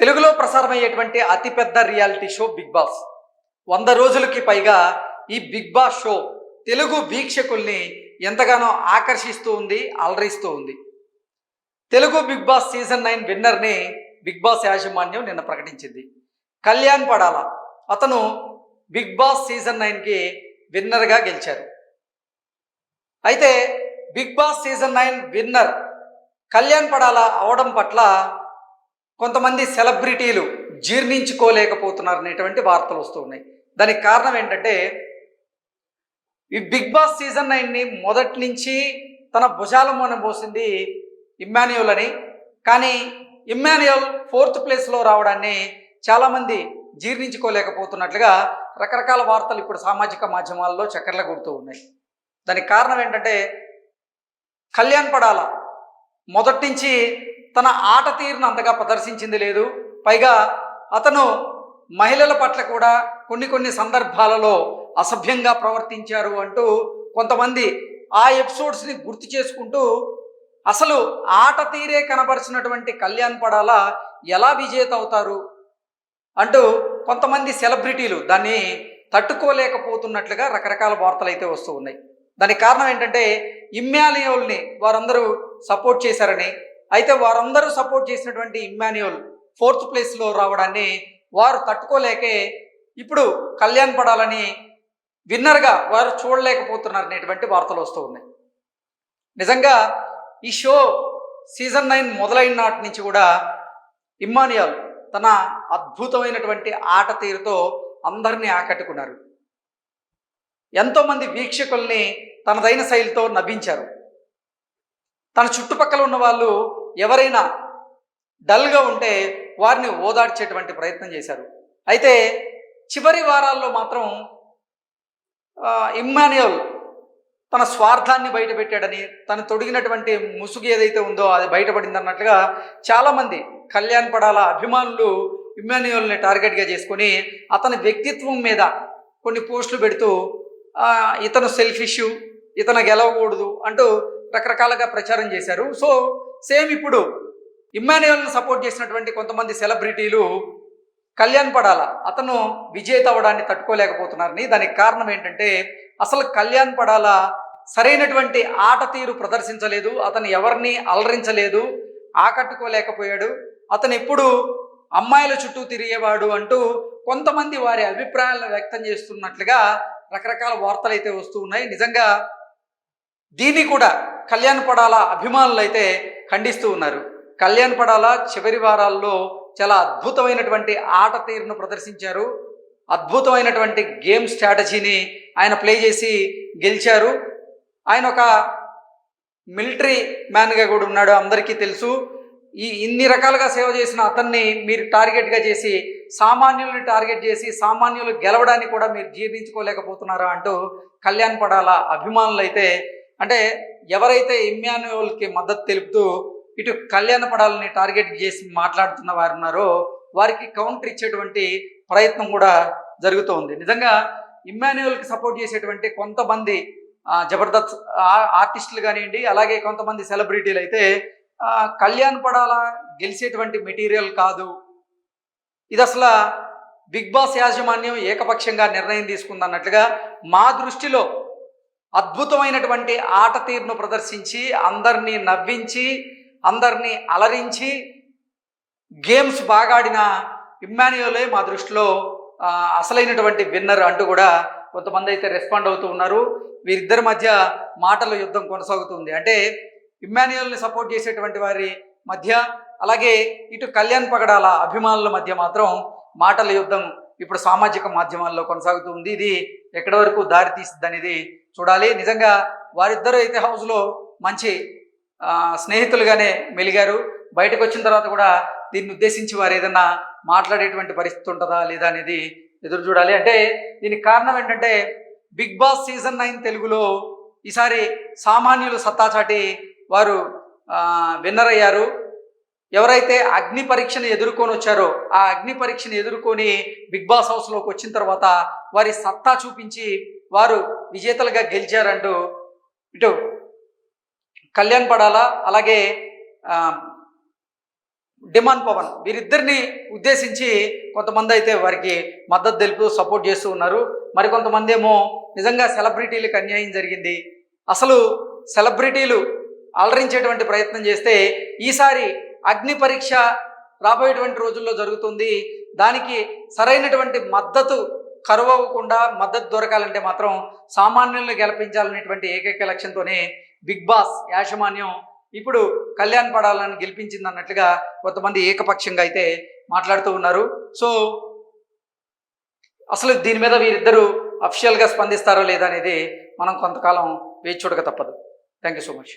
తెలుగులో ప్రసారమయ్యేటువంటి అతిపెద్ద reality show big boss. వంద రోజులకి పైగా ఈ బిగ్ బాస్ షో తెలుగు వీక్షకుల్ని ఎంతగానో ఆకర్షిస్తూ ఉంది అలరిస్తూ ఉంది. Telugu Bigg Boss season nine విన్నర్ని big boss యాజమాన్యం నిన్న ప్రకటించింది. కళ్యాణ్ పడాల అతను బిగ్ బాస్ సీజన్ నైన్కి విన్నర్గా గెలిచారు. అయితే Bigg Boss season nine winner Kalyan Padala అవడం పట్ల కొంతమంది సెలబ్రిటీలు జీర్ణించుకోలేకపోతున్నారు అనేటువంటి వార్తలు వస్తూ ఉన్నాయి. దానికి కారణం ఏంటంటే ఈ బిగ్ బాస్ సీజన్ నైన్ని మొదటి నుంచి తన భుజాల మూన పోసింది ఇమ్మాన్యుల్ అని. కానీ ఇమ్మాన్యుల్ ఫోర్త్ ప్లేస్లో రావడాన్ని చాలామంది జీర్ణించుకోలేకపోతున్నట్లుగా రకరకాల వార్తలు ఇప్పుడు సామాజిక మాధ్యమాల్లో చక్కర్ల కొడుతూ ఉన్నాయి. దానికి కారణం ఏంటంటే కళ్యాణ్ పడాల మొదటి నుంచి తన ఆట తీరును అంతగా ప్రదర్శించింది లేదు. పైగా అతను మహిళల పట్ల కూడా కొన్ని కొన్ని సందర్భాలలో అసభ్యంగా ప్రవర్తించారు అంటూ కొంతమంది ఆ ఎపిసోడ్స్ని గుర్తు చేసుకుంటూ అసలు ఆట తీరే కనబరిచినటువంటి కళ్యాణ్ పడాల ఎలా విజేత అవుతారు? అంటూ కొంతమంది సెలబ్రిటీలు దాన్ని తట్టుకోలేకపోతున్నట్లుగా రకరకాల వార్తలు అయితే వస్తూ ఉన్నాయి. దానికి కారణం ఏంటంటే ఇమ్మాన్యుయల్ని వారందరూ సపోర్ట్ చేశారని అయితే వారందరూ సపోర్ట్ చేసినటువంటి ఇమ్మాన్యువల్ ఫోర్త్ ప్లేస్లో రావడాన్ని వారు తట్టుకోలేకే ఇప్పుడు కళ్యాణ్ పడాలని విన్నర్గా వారు చూడలేకపోతున్నారు అనేటువంటి వార్తలు వస్తూ ఉన్నాయి. నిజంగా ఈ షో సీజన్ నైన్ మొదలైన నాటి నుంచి కూడా ఇమ్మానియల్ తన అద్భుతమైనటువంటి ఆట తీరుతో అందరినీ ఆకట్టుకున్నారు. ఎంతోమంది వీక్షకుల్ని తనదైన శైలితో నవ్వించారు తన చుట్టుపక్కల ఉన్న వాళ్ళు ఎవరైనా డల్గా ఉంటే వారిని ఓదార్చేటువంటి ప్రయత్నం చేశారు. అయితే చివరి వారాల్లో మాత్రం ఇమ్మాన్యుయల్ తన స్వార్థాన్ని బయటపెట్టాడని తను తొడిగినటువంటి ముసుగు ఏదైతే ఉందో అది బయటపడింది అన్నట్లుగా చాలామంది కళ్యాణ్ పడాల అభిమానులు ఇమ్మాన్యుయల్ని టార్గెట్గా చేసుకొని అతని వ్యక్తిత్వం మీద కొన్ని పోస్టులు పెడుతూ ఇతను సెల్ఫిష్ ఇతను గెలవకూడదు అంటూ రకరకాలుగా ప్రచారం చేశారు. సో సేమ్ ఇప్పుడు ఇమ్మాన్యువల్ని సపోర్ట్ చేసినటువంటి కొంతమంది సెలబ్రిటీలు కళ్యాణ్ పడాల. అతను విజేత అవ్వడాన్ని తట్టుకోలేకపోతున్నారని దానికి కారణం ఏంటంటే అసలు కళ్యాణ్ పడాల సరైనటువంటి ఆట తీరు ప్రదర్శించలేదు అతను ఎవరిని అలరించలేదు ఆకట్టుకోలేకపోయాడు అతను ఎప్పుడు అమ్మాయిల చుట్టూ తిరిగేవాడు అంటూ కొంతమంది వారి అభిప్రాయాలను వ్యక్తం చేస్తున్నట్లుగా రకరకాల వార్తలు అయితే వస్తూ ఉన్నాయి. నిజంగా దీన్ని కూడా కళ్యాణ్ పడాల అభిమానులు అయితే ఖండిస్తూ ఉన్నారు. కళ్యాణ్ పడాల చివరి వారాల్లో చాలా అద్భుతమైనటువంటి ఆట తీరును ప్రదర్శించారు. అద్భుతమైనటువంటి గేమ్ స్ట్రాటజీని ఆయన ప్లే చేసి గెలిచారు. ఆయన ఒక మిలిటరీ మ్యాన్గా కూడా ఉన్నాడు అందరికీ తెలుసు. ఈ ఇన్ని రకాలుగా సేవ చేసిన అతన్ని మీరు టార్గెట్గా చేసి సామాన్యుల్ని టార్గెట్ చేసి సామాన్యులు గెలవడానికి కూడా మీరు జీర్ణించుకోలేకపోతున్నారా అంటూ కళ్యాణ్ పడాల అభిమానులు అయితే అంటే ఎవరైతే ఇమ్మాన్యువల్కి మద్దతు తెలుపుతూ ఇటు కళ్యాణ పడాలని టార్గెట్ చేసి మాట్లాడుతున్న వారు ఉన్నారో వారికి కౌంటర్ ఇచ్చేటువంటి ప్రయత్నం కూడా జరుగుతోంది నిజంగా ఇమ్మాన్యువల్కి సపోర్ట్ చేసేటువంటి కొంతమంది జబర్దస్త్ ఆర్టిస్టులు కానివ్వండి అలాగే కొంతమంది సెలబ్రిటీలు అయితే కళ్యాణ్ పడాల గెలిచేటువంటి మెటీరియల్ కాదు. ఇది అసలు బిగ్ బాస్ యాజమాన్యం ఏకపక్షంగా నిర్ణయం తీసుకుందన్నట్లుగా మా దృష్టిలో అద్భుతమైనటువంటి ఆట తీరును ప్రదర్శించి అందరినీ నవ్వించి అందరినీ అలరించి గేమ్స్ బాగా ఆడిన ఇమ్మాన్యుయలే మా దృష్టిలో అసలైనటువంటి విన్నర్ అంటూ కూడా కొంతమంది అయితే రెస్పాండ్ అవుతూ ఉన్నారు. వీరిద్దరి మధ్య మాటల యుద్ధం కొనసాగుతుంది. అంటే ఇమ్మాన్యుయల్ని సపోర్ట్ చేసేటువంటి వారి మధ్య అలాగే ఇటు కళ్యాణ్ పగడాల అభిమానుల మధ్య మాత్రం మాటల యుద్ధం ఇప్పుడు సామాజిక మాధ్యమాల్లో కొనసాగుతుంది. ఇది ఎక్కడి వరకు దారి తీస్తుంది అనేది చూడాలి. నిజంగా వారిద్దరూ అయితే హౌస్లో మంచి స్నేహితులుగానే మెలిగారు. బయటకు వచ్చిన తర్వాత కూడా దీన్ని ఉద్దేశించి వారు ఏదన్నా మాట్లాడేటువంటి పరిస్థితి ఉంటుందా లేదా అనేది ఎదురు చూడాలి. అంటే దీనికి కారణం ఏంటంటే బిగ్ బాస్ సీజన్ నైన్ తెలుగులో ఈసారి సామాన్యులు సత్తా చాటి వారు విన్నర్ అయ్యారు. ఎవరైతే అగ్ని పరీక్షను ఎదుర్కొని వచ్చారో ఆ అగ్ని పరీక్షను ఎదుర్కొని బిగ్ బాస్ హౌస్లోకి వచ్చిన తర్వాత వారి సత్తా చూపించి వారు విజేతలుగా గెలిచారంటూ ఇటు కళ్యాణ్ పడాల అలాగే డిమాండ్ పవన్ వీరిద్దరిని ఉద్దేశించి కొంతమంది అయితే వారికి మద్దతు తెలుపుతూ సపోర్ట్ చేస్తూ ఉన్నారు. మరికొంతమంది ఏమో నిజంగా సెలబ్రిటీలకు అన్యాయం జరిగింది. అసలు సెలబ్రిటీలు అలరించేటువంటి ప్రయత్నం చేస్తే ఈసారి అగ్ని పరీక్ష రాబోయేటువంటి రోజుల్లో జరుగుతుంది. దానికి సరైనటువంటి మద్దతు కరువవ్వకుండా మద్దతు దొరకాలంటే మాత్రం సామాన్యులను గెలిపించాలనేటువంటి ఏకైక లక్ష్యంతోనే బిగ్ బాస్ యాజమాన్యం ఇప్పుడు కళ్యాణ్ పడాలని గెలిపించింది అన్నట్లుగా కొంతమంది ఏకపక్షంగా అయితే మాట్లాడుతూ ఉన్నారు. సో అసలు దీని మీద వీరిద్దరూ అఫిషియల్గా స్పందిస్తారో లేదా అనేది మనం కొంతకాలం వేచి చూడక తప్పదు. Thank you so much.